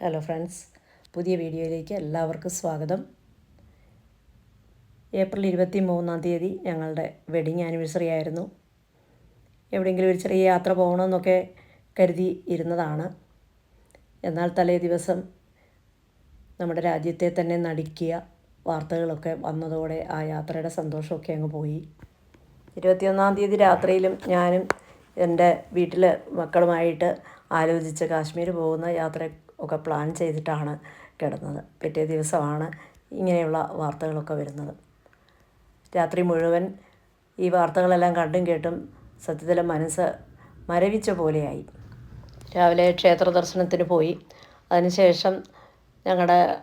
Hello friends പുതിയ വീഡിയോയിലേക്ക് എല്ലാവർക്കും സ്വാഗതം. ഏപ്രിൽ ഇരുപത്തി മൂന്നാം തീയതി ഞങ്ങളുടെ വെഡിങ് ആനിവേഴ്സറി ആയിരുന്നു. എവിടെയെങ്കിലും ഒരു ചെറിയ യാത്ര പോകണമെന്നൊക്കെ കരുതി ഇരുന്നതാണ്. എന്നാൽ തലേ ദിവസം നമ്മുടെ രാജ്യത്തെ തന്നെ നടുക്കിയ വാർത്തകളൊക്കെ വന്നതോടെ ആ യാത്രയുടെ സന്തോഷമൊക്കെ അങ്ങ് പോയി. ഇരുപത്തിയൊന്നാം തീയതി രാത്രിയിലും ഞാനും എന്റെ വീട്ടിൽ മക്കളുമായിട്ട് ആലോചിച്ച് കാശ്മീർ പോകുന്ന യാത്ര ഒക്കെ പ്ലാൻ ചെയ്തിട്ടാണ് കിടന്നത്. പിറ്റേ ദിവസമാണ് ഇങ്ങനെയുള്ള വാർത്തകളൊക്കെ വരുന്നത്. രാത്രി മുഴുവൻ ഈ വാർത്തകളെല്ലാം കണ്ടും കേട്ടും സത്യത്തിൽ മനസ്സ് മരവിച്ച പോലെയായി. രാവിലെ ക്ഷേത്ര ദർശനത്തിന് പോയി. അതിനുശേഷം ഞങ്ങളുടെ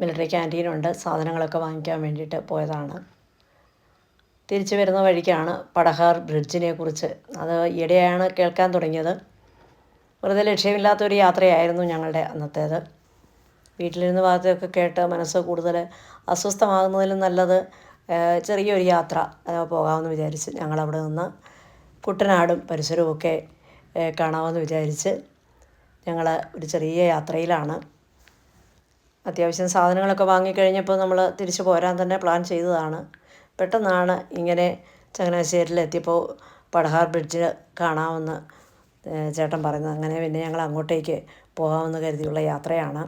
മിലിറ്ററി ക്യാന്റീനുണ്ട് സാധനങ്ങളൊക്കെ വാങ്ങിക്കാൻ വേണ്ടിയിട്ട് പോയതാണ്. തിരിച്ചു വരുന്ന വഴിക്കാണ് പടഹാർ ബ്രിഡ്ജിനെ കുറിച്ച്. അത് ഈയിടെയാണ് കേൾക്കാൻ തുടങ്ങിയത്. വെറുതെ ലക്ഷ്യമില്ലാത്തൊരു യാത്രയായിരുന്നു ഞങ്ങളുടെ അന്നത്തേത്. വീട്ടിലിരുന്ന് വാർത്തയൊക്കെ കേട്ട് മനസ്സ് കൂടുതൽ അസ്വസ്ഥമാകുന്നതിലും നല്ലത് ചെറിയൊരു യാത്ര പോകാമെന്ന് വിചാരിച്ച് ഞങ്ങളവിടെ നിന്ന് കുട്ടനാടും പരിസരവും ഒക്കെ കാണാമെന്ന് വിചാരിച്ച് ഞങ്ങൾ ഒരു ചെറിയ യാത്രയിലാണ്. അത്യാവശ്യം സാധനങ്ങളൊക്കെ വാങ്ങിക്കഴിഞ്ഞപ്പോൾ നമ്മൾ തിരിച്ചു പോരാൻ തന്നെ പ്ലാൻ ചെയ്തതാണ്. പെട്ടെന്നാണ് ഇങ്ങനെ ചങ്ങനാശ്ശേരിയിലെത്തിയപ്പോൾ പടഹാർ ബ്രിഡ്ജ് കാണാമെന്ന് ചേട്ടൻ പറയുന്നത് അങ്ങനെ പിന്നെ ഞങ്ങൾ അങ്ങോട്ടേക്ക് പോകാമെന്ന് കരുതിയുള്ള യാത്രയാണ്.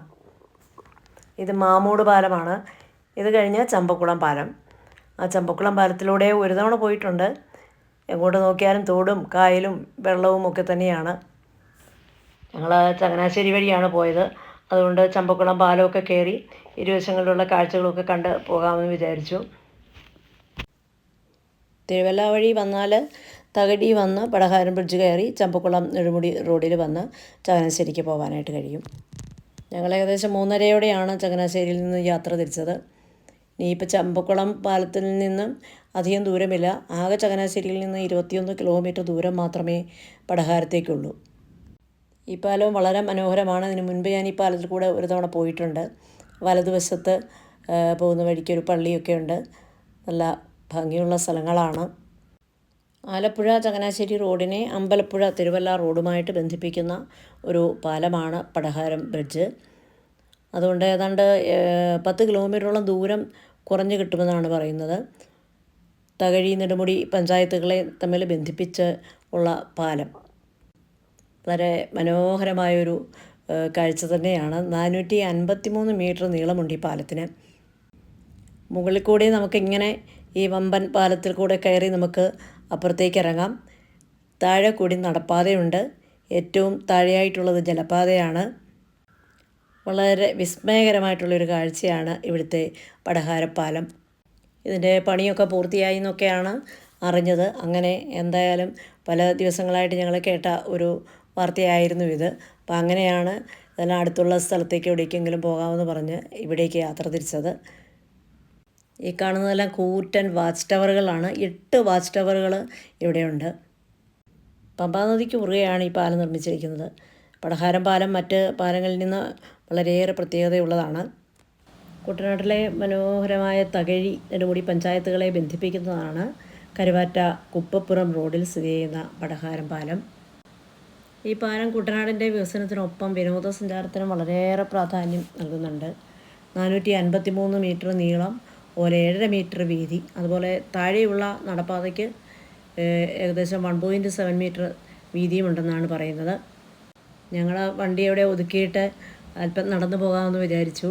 ഇത് മാമൂട് പാലമാണ്. ഇത് കഴിഞ്ഞ് ചമ്പക്കുളം പാലം. ആ ചമ്പക്കുളം പാലത്തിലൂടെ ഒരു തവണ പോയിട്ടുണ്ട്. എങ്ങോട്ട് നോക്കിയാലും തോടും കായലും വെള്ളവും ഒക്കെ തന്നെയാണ്. ഞങ്ങൾ ചങ്ങനാശ്ശേരി വഴിയാണ് പോയത്. അതുകൊണ്ട് ചമ്പക്കുളം പാലമൊക്കെ കയറി ഇരുവശങ്ങളിലുള്ള കാഴ്ചകളൊക്കെ കണ്ട് പോകാമെന്ന് വിചാരിച്ചു. തിരുവല്ല വഴി വന്നാൽ തകഴി വന്ന് പടഹാരം ബ്രിഡ്ജ് കയറി ചമ്പക്കുളം നെടുമുടി റോഡിൽ വന്ന് ചങ്ങനാശ്ശേരിക്ക് പോകാനായിട്ട് കഴിയും. ഞങ്ങൾ ഏകദേശം മൂന്നരയോടെയാണ് ചങ്ങനാശ്ശേരിയിൽ നിന്ന് യാത്ര തിരിച്ചത്. ഇനിയിപ്പോൾ ചമ്പക്കുളം പാലത്തിൽ നിന്നും അധികം ദൂരമില്ല. ആകെ ചങ്ങനാശ്ശേരിയിൽ നിന്ന് ഇരുപത്തിയൊന്ന് കിലോമീറ്റർ ദൂരം മാത്രമേ പടഹാരത്തേക്കുള്ളൂ. ഈ പാലവും വളരെ മനോഹരമാണ്. ഇതിനു മുൻപ് ഞാൻ ഈ പാലത്തിൽ കൂടെ ഒരു തവണ പോയിട്ടുണ്ട്. വലതുവശത്ത് പോകുന്ന വഴിക്ക് ഒരു പള്ളിയൊക്കെ ഉണ്ട്. നല്ല ഭംഗിയുള്ള സ്ഥലങ്ങളാണ്. ആലപ്പുഴ ചങ്ങനാശ്ശേരി റോഡിനെ അമ്പലപ്പുഴ തിരുവല്ല റോഡുമായിട്ട് ബന്ധിപ്പിക്കുന്ന ഒരു പാലമാണ് പടഹാരം ബ്രിഡ്ജ്. അതുകൊണ്ട് ഏതാണ്ട് പത്ത് കിലോമീറ്ററോളം ദൂരം കുറഞ്ഞു കിട്ടുമെന്നാണ് പറയുന്നത്. തകഴി നെടുമുടി പഞ്ചായത്തുകളെ തമ്മിൽ ബന്ധിപ്പിച്ച് ഉള്ള പാലം. വളരെ മനോഹരമായൊരു കാഴ്ച തന്നെയാണ്. നാനൂറ്റി അൻപത്തി മൂന്ന് മീറ്റർ നീളമുണ്ട് ഈ പാലത്തിന്. മുകളിൽ കൂടി നമുക്കിങ്ങനെ ഈ വമ്പൻ പാലത്തിൽ കൂടെ കയറി നമുക്ക് അപ്പുറത്തേക്ക് ഇറങ്ങാം താഴെ കൂടി നടപ്പാതയുണ്ട്. ഏറ്റവും താഴെയായിട്ടുള്ളത് ജലപാതയാണ് വളരെ വിസ്മയകരമായിട്ടുള്ളൊരു കാഴ്ചയാണ് ഇവിടുത്തെ പടഹാരപ്പാലം. ഇതിന്റെ പണിയൊക്കെ പൂർത്തിയായി എന്നൊക്കെയാണ് അറിഞ്ഞത്. അങ്ങനെ എന്തായാലും പല ദിവസങ്ങളായിട്ട് ഞങ്ങൾ കേട്ട ഒരു വാർത്തയായിരുന്നു ഇത്. അപ്പോൾ അങ്ങനെയാണ് ഇതെല്ലാം അടുത്തുള്ള സ്ഥലത്തേക്ക് എവിടേക്കെങ്കിലും പോകാമെന്ന് പറഞ്ഞ് ഇവിടേക്ക് യാത്ര തിരിച്ചത്. ഈ കാണുന്നതെല്ലാം കൂറ്റൻ വാച്ച് ടവറുകളാണ്. എട്ട് വാച്ച് ടവറുകൾ ഇവിടെയുണ്ട്. പമ്പാ നദിക്ക് കുറുകെയാണ് ഈ പാലം നിർമ്മിച്ചിരിക്കുന്നത്. പടഹാരം പാലം മറ്റ് പാലങ്ങളിൽ നിന്ന് വളരെയേറെ പ്രത്യേകതയുള്ളതാണ്. കുട്ടനാട്ടിലെ മനോഹരമായ തകഴി നെടുമുടി പഞ്ചായത്തുകളെ ബന്ധിപ്പിക്കുന്നതാണ് കരുവാറ്റ കുപ്പപ്പുറം റോഡിൽ സ്ഥിതി ചെയ്യുന്ന പടഹാരം പാലം. ഈ പാലം കുട്ടനാടിന്റെ വികസനത്തിനൊപ്പം വിനോദസഞ്ചാരത്തിനും വളരെയേറെ പ്രാധാന്യം നൽകുന്നുണ്ട്. നാനൂറ്റി അൻപത്തി മൂന്ന് മീറ്റർ നീളം അതുപോലെ ഏഴര മീറ്റർ വീതി. അതുപോലെ താഴെയുള്ള നടപ്പാതയ്ക്ക് ഏകദേശം വൺ പോയിന്റ് സെവൻ മീറ്റർ വീതിയുമുണ്ടെന്നാണ് പറയുന്നത്. ഞങ്ങൾ വണ്ടി അവിടെ ഒതുക്കിയിട്ട് അല്പം നടന്നു പോകാമെന്ന് വിചാരിച്ചു.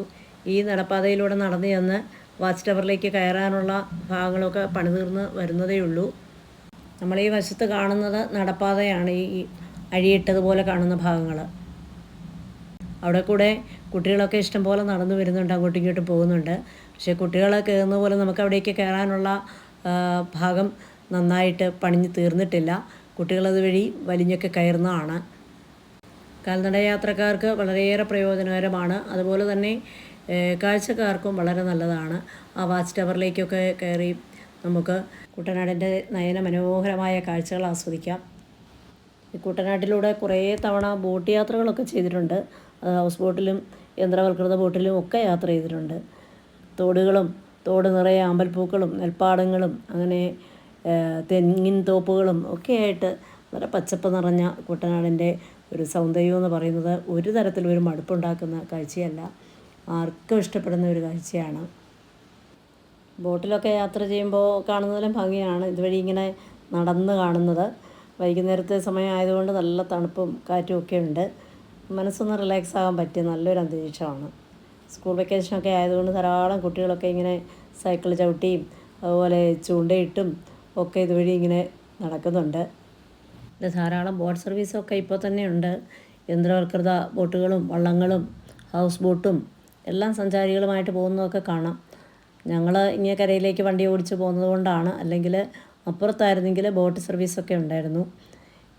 ഈ നടപ്പാതയിലൂടെ നടന്നു ചെന്ന് വാച്ച് ടവറിലേക്ക് കയറാനുള്ള ഭാഗങ്ങളൊക്കെ പണിതീർന്ന് വരുന്നതേ ഉള്ളൂ. നമ്മൾ ഈ വശത്ത് കാണുന്നത് നടപ്പാതയാണ് ഈ അഴിയിട്ടതുപോലെ കാണുന്ന ഭാഗങ്ങൾ അവിടെ കൂടെ കുട്ടികളൊക്കെ ഇഷ്ടംപോലെ നടന്നു വരുന്നുണ്ട് അങ്ങോട്ടും ഇങ്ങോട്ടും പോകുന്നുണ്ട്. പക്ഷേ കുട്ടികളെ കയറുന്ന പോലെ നമുക്ക് അവിടേക്ക് കയറാനുള്ള ഭാഗം നന്നായിട്ട് പണിഞ്ഞ് തീർന്നിട്ടില്ല. കുട്ടികളത് വഴി വലിഞ്ഞൊക്കെ കയറുന്നതാണ്. കാൽനട യാത്രക്കാർക്ക് വളരെയേറെ പ്രയോജനകരമാണ്. അതുപോലെ തന്നെ കാഴ്ചക്കാർക്കും വളരെ നല്ലതാണ്. ആ വാച്ച് ടവറിലേക്കൊക്കെ കയറി നമുക്ക് കുട്ടനാടിന്റെ നയന മനോഹരമായ കാഴ്ചകൾ ആസ്വദിക്കാം. ഈ കുട്ടനാട്ടിലൂടെ കുറേ തവണ ബോട്ട് യാത്രകളൊക്കെ ചെയ്തിട്ടുണ്ട്. ഹൗസ് ബോട്ടിലും യന്ത്രവൽകൃത ബോട്ടിലും ഒക്കെ യാത്ര ചെയ്തിട്ടുണ്ട്. തോടുകളും തോട് നിറയെ അമ്പൽപ്പൂക്കളും നെൽപ്പാടങ്ങളും അങ്ങനെ തെങ്ങിൻ തോപ്പുകളും ഒക്കെയായിട്ട് വളരെ പച്ചപ്പ് നിറഞ്ഞ കുട്ടനാടിന്റെ ഒരു സൗന്ദര്യം എന്ന് പറയുന്നത് ഒരു തരത്തിലും ഒരു മടുപ്പുണ്ടാക്കുന്ന കാഴ്ചയല്ല. ആർക്കും ഇഷ്ടപ്പെടുന്ന ഒരു കാഴ്ചയാണ്. ബോട്ടിലൊക്കെ യാത്ര ചെയ്യുമ്പോൾ കാണുന്നതിലും ഭംഗിയാണ്. ഇതുവഴി ഇങ്ങനെ നടന്ന് കാണുന്നത്. വൈകുന്നേരത്തെ സമയം ആയതുകൊണ്ട് നല്ല തണുപ്പും കാറ്റും ഒക്കെ ഉണ്ട്. മനസ്സൊന്ന് റിലാക്സ് ആകാൻ പറ്റിയ നല്ലൊരു അന്തരീക്ഷമാണ്. സ്കൂൾ വെക്കേഷനൊക്കെ ആയതുകൊണ്ട് ധാരാളം കുട്ടികളൊക്കെ ഇങ്ങനെ സൈക്കിൾ ചവിട്ടിയും അതുപോലെ ചൂണ്ടയിട്ടും ഒക്കെ ഇതുവഴി ഇങ്ങനെ നടക്കുന്നുണ്ട്. ധാരാളം ബോട്ട് സർവീസൊക്കെ ഇപ്പോൾ തന്നെ ഉണ്ട്. യന്ത്രവൽകൃത ബോട്ടുകളും വള്ളങ്ങളും ഹൗസ് ബോട്ടും എല്ലാം സഞ്ചാരികളുമായിട്ട് പോകുന്നതൊക്കെ കാണാം. ഞങ്ങൾ ഇങ്ങനെ കരയിലേക്ക് വണ്ടി ഓടിച്ച് പോകുന്നത് കൊണ്ടാണ്. അല്ലെങ്കിൽ അപ്പുറത്തായിരുന്നെങ്കിൽ ബോട്ട് സർവീസൊക്കെ ഉണ്ടായിരുന്നു.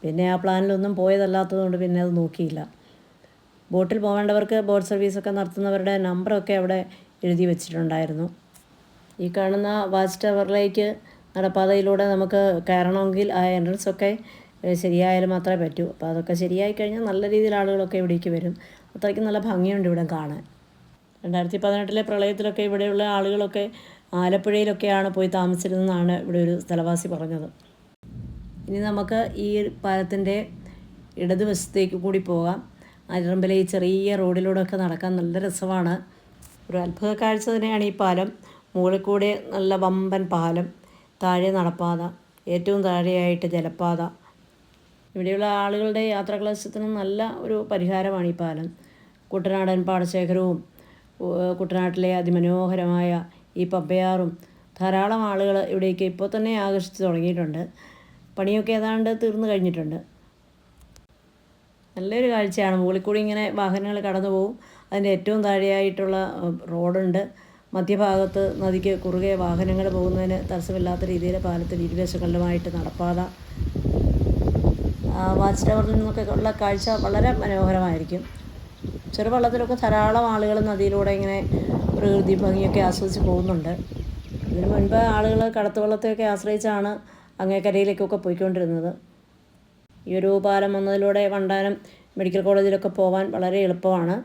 പിന്നെ ആ പ്ലാനിലൊന്നും പോയതല്ലാത്തത് കൊണ്ട് പിന്നെ അത് നോക്കിയില്ല. ബോട്ടിൽ പോകേണ്ടവർക്ക് ബോട്ട് സർവീസൊക്കെ നടത്തുന്നവരുടെ നമ്പറൊക്കെ അവിടെ എഴുതി വെച്ചിട്ടുണ്ടായിരുന്നു. ഈ കാണുന്ന വാച്ച് ടവറിലേക്ക് നടപ്പാതയിലൂടെ നമുക്ക് കയറണമെങ്കിൽ ആ എൻട്രൻസ് ഒക്കെ ശരിയായാലും മാത്രമേ പറ്റൂ. അപ്പോൾ അതൊക്കെ ശരിയായി കഴിഞ്ഞാൽ നല്ല രീതിയിൽ ആളുകളൊക്കെ ഇവിടേക്ക് വരും. അത്രയ്ക്ക് നല്ല ഭംഗിയുണ്ട് ഇവിടെ കാണാൻ. രണ്ടായിരത്തി പതിനെട്ടിലെ പ്രളയത്തിലൊക്കെ ഇവിടെയുള്ള ആളുകളൊക്കെ ആലപ്പുഴയിലൊക്കെയാണ് പോയി താമസിച്ചിരുന്നതെന്നാണ് ഇവിടെ ഒരു സ്ഥലവാസി പറഞ്ഞത്. ഇനി നമുക്ക് ഈ പാലത്തിന്റെ ഇടതുവശത്തേക്ക് കൂടി പോകാം. അതിരമ്പലെ ഈ ചെറിയ റോഡിലൂടെയൊക്കെ നടക്കാൻ നല്ല രസമാണ്. ഒരു അത്ഭുത കാഴ്ച തന്നെയാണ് ഈ പാലം. മുകളിൽ കൂടെ നല്ല വമ്പൻ പാലം താഴെ നടപ്പാത ഏറ്റവും താഴെയായിട്ട് ജലപാത ഇവിടെയുള്ള ആളുകളുടെ യാത്രാക്ലേശത്തിന് നല്ല ഒരു പരിഹാരമാണ് ഈ പാലം. കുട്ടനാടൻ പാടശേഖരവും കുട്ടനാട്ടിലെ അതിമനോഹരമായ ഈ പബ്ബയാറും ധാരാളം ആളുകൾ ഇവിടേക്ക് ഇപ്പോൾ തന്നെ ആകർഷിച്ച് തുടങ്ങിയിട്ടുണ്ട്. പണിയൊക്കെ ഏതാണ്ട് തീർന്നു കഴിഞ്ഞിട്ടുണ്ട്. നല്ലൊരു കാഴ്ചയാണ്. മുകളിൽ കൂടി ഇങ്ങനെ വാഹനങ്ങൾ കടന്നു പോകും. അതിന്റെ ഏറ്റവും താഴെയായിട്ടുള്ള റോഡുണ്ട്. മധ്യഭാഗത്ത് നദിക്ക് കുറുകെ വാഹനങ്ങൾ പോകുന്നതിന് തടസ്സമില്ലാത്ത രീതിയിൽ പാലത്തിൽ ഇരുവശങ്ങളിലുമായിട്ട് നടപ്പാത. വാച്ച് ടവറിൽ നിന്നൊക്കെ ഉള്ള കാഴ്ച വളരെ മനോഹരമായിരിക്കും. ചെറുവള്ളത്തിലൊക്കെ ധാരാളം ആളുകൾ നദിയിലൂടെ ഇങ്ങനെ പ്രകൃതി ഭംഗിയൊക്കെ ആസ്വദിച്ച് പോകുന്നുണ്ട്. ഇതിനു മുൻപ് ആളുകൾ കടത്തുവള്ളത്തെയൊക്കെ ആശ്രയിച്ചാണ് അങ്ങേക്കരയിലേക്കൊക്കെ പോയിക്കൊണ്ടിരുന്നത്. ഈ ഒരു പാലം വന്നതിലൂടെ വണ്ടാനം മെഡിക്കൽ കോളേജിലൊക്കെ പോകാൻ വളരെ എളുപ്പമാണ്.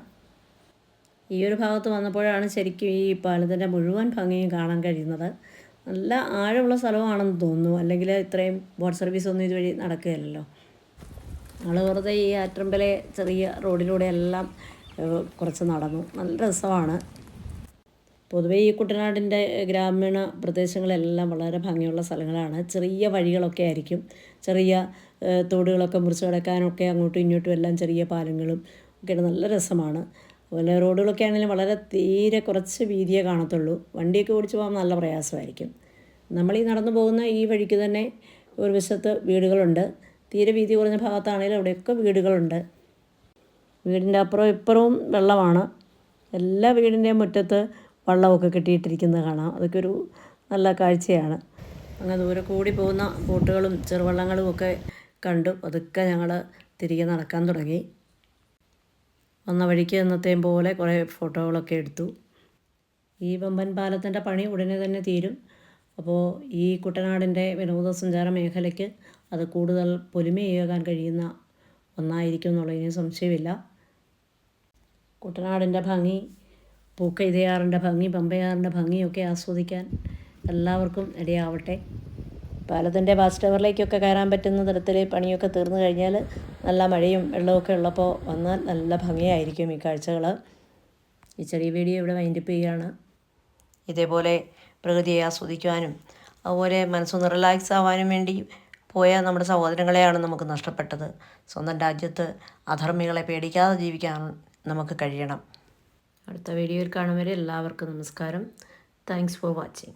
ഈ ഒരു ഭാഗത്ത് വന്നപ്പോഴാണ് ശരിക്കും ഈ പാലത്തിന്റെ മുഴുവൻ ഭംഗിയും കാണാൻ കഴിയുന്നത്. നല്ല ആഴമുള്ള സ്ഥലമാണെന്ന് തോന്നുന്നു. അല്ലെങ്കിൽ ഇത്രയും ബോട്ട് സർവീസ് ഒന്നും ഇതുവഴി നടക്കുകയല്ലോ ഞങ്ങൾ വെറുതെ ഈ ആറ്റമ്പലെ ചെറിയ റോഡിലൂടെ എല്ലാം കുറച്ച് നടന്നു. നല്ല രസമാണ്. പൊതുവേ ഈ കുട്ടനാടിന്റെ ഗ്രാമീണ പ്രദേശങ്ങളെല്ലാം വളരെ ഭംഗിയുള്ള സ്ഥലങ്ങളാണ്. ചെറിയ വഴികളൊക്കെ ആയിരിക്കും. ചെറിയ തോടുകളൊക്കെ മുറിച്ച് കിടക്കാനൊക്കെ അങ്ങോട്ടും ഇങ്ങോട്ടും എല്ലാം ചെറിയ പാലങ്ങളും ഒക്കെ നല്ല രസമാണ്. അതുപോലെ റോഡുകളൊക്കെ ആണെങ്കിലും വളരെ തീരെ കുറച്ച് വീതിയേ കാണത്തുള്ളൂ. വണ്ടിയൊക്കെ ഓടിച്ച് പോകാൻ നല്ല പ്രയാസമായിരിക്കും. നമ്മൾ ഈ നടന്നു പോകുന്ന ഈ വഴിക്ക് തന്നെ ഒരു വശത്ത് വീടുകളുണ്ട്. തീരെ വീതി കുറഞ്ഞ ഭാഗത്താണെങ്കിലും അവിടെയൊക്കെ വീടുകളുണ്ട്. വീടിന്റെ അപ്പുറവും ഇപ്പുറവും വെള്ളമാണ്. എല്ലാ വീടിന്റെയും മുറ്റത്ത് വള്ളമൊക്കെ കെട്ടിയിട്ടിരിക്കുന്നത് കാണാം. അതൊക്കെ ഒരു നല്ല കാഴ്ചയാണ്. അങ്ങ് ദൂരെ കൂടി പോകുന്ന ബോട്ടുകളും ചെറുവള്ളങ്ങളും ഒക്കെ കണ്ടു. അതൊക്കെ ഞങ്ങൾ തിരികെ നടക്കാൻ തുടങ്ങി. വന്ന വഴിക്ക് എന്നത്തെയും പോലെ കുറേ ഫോട്ടോകളൊക്കെ എടുത്തു. ഈ വമ്പൻ പാലത്തിന്റെ പണി ഉടനെ തന്നെ തീരും. അപ്പോൾ ഈ കുട്ടനാടിന്റെ വിനോദസഞ്ചാര മേഖലയ്ക്ക് അത് കൂടുതൽ പൊലിമയേകാൻ കഴിയുന്ന ഒന്നായിരിക്കും എന്നുള്ളതിന് സംശയമില്ല. കുട്ടനാടിന്റെ ഭംഗി പൂക്കൈതയാറിന്റെ ഭംഗി പമ്പയാറിന്റെ ഭംഗിയൊക്കെ ആസ്വദിക്കാൻ എല്ലാവർക്കും ഇടയാവട്ടെ. പാലത്തിന്റെ ബാസ് ടവറിലേക്കൊക്കെ കയറാൻ പറ്റുന്ന തരത്തിൽ പണിയൊക്കെ തീർന്നു കഴിഞ്ഞാൽ നല്ല മഴയും വെള്ളമൊക്കെ ഉള്ളപ്പോൾ വന്നാൽ നല്ല ഭംഗിയായിരിക്കും ഈ കാഴ്ചകൾ. ഈ ചെറിയ വീഡിയോ ഇവിടെ വൈൻഡപ്പ് ചെയ്യുകയാണ്. ഇതേപോലെ പ്രകൃതിയെ ആസ്വദിക്കുവാനും അതുപോലെ മനസ്സൊന്ന് റിലാക്സ് ആവാനും വേണ്ടി പോയ നമ്മുടെ സഹോദരങ്ങളെയാണ് നമുക്ക് നഷ്ടപ്പെട്ടത്. സ്വന്തം രാജ്യത്ത് അധർമ്മികളെ പേടിക്കാതെ ജീവിക്കാൻ നമുക്ക് കഴിയണം. അടുത്ത വീഡിയോയിൽ കാണും വരെ എല്ലാവർക്കും നമസ്കാരം. Thanks for watching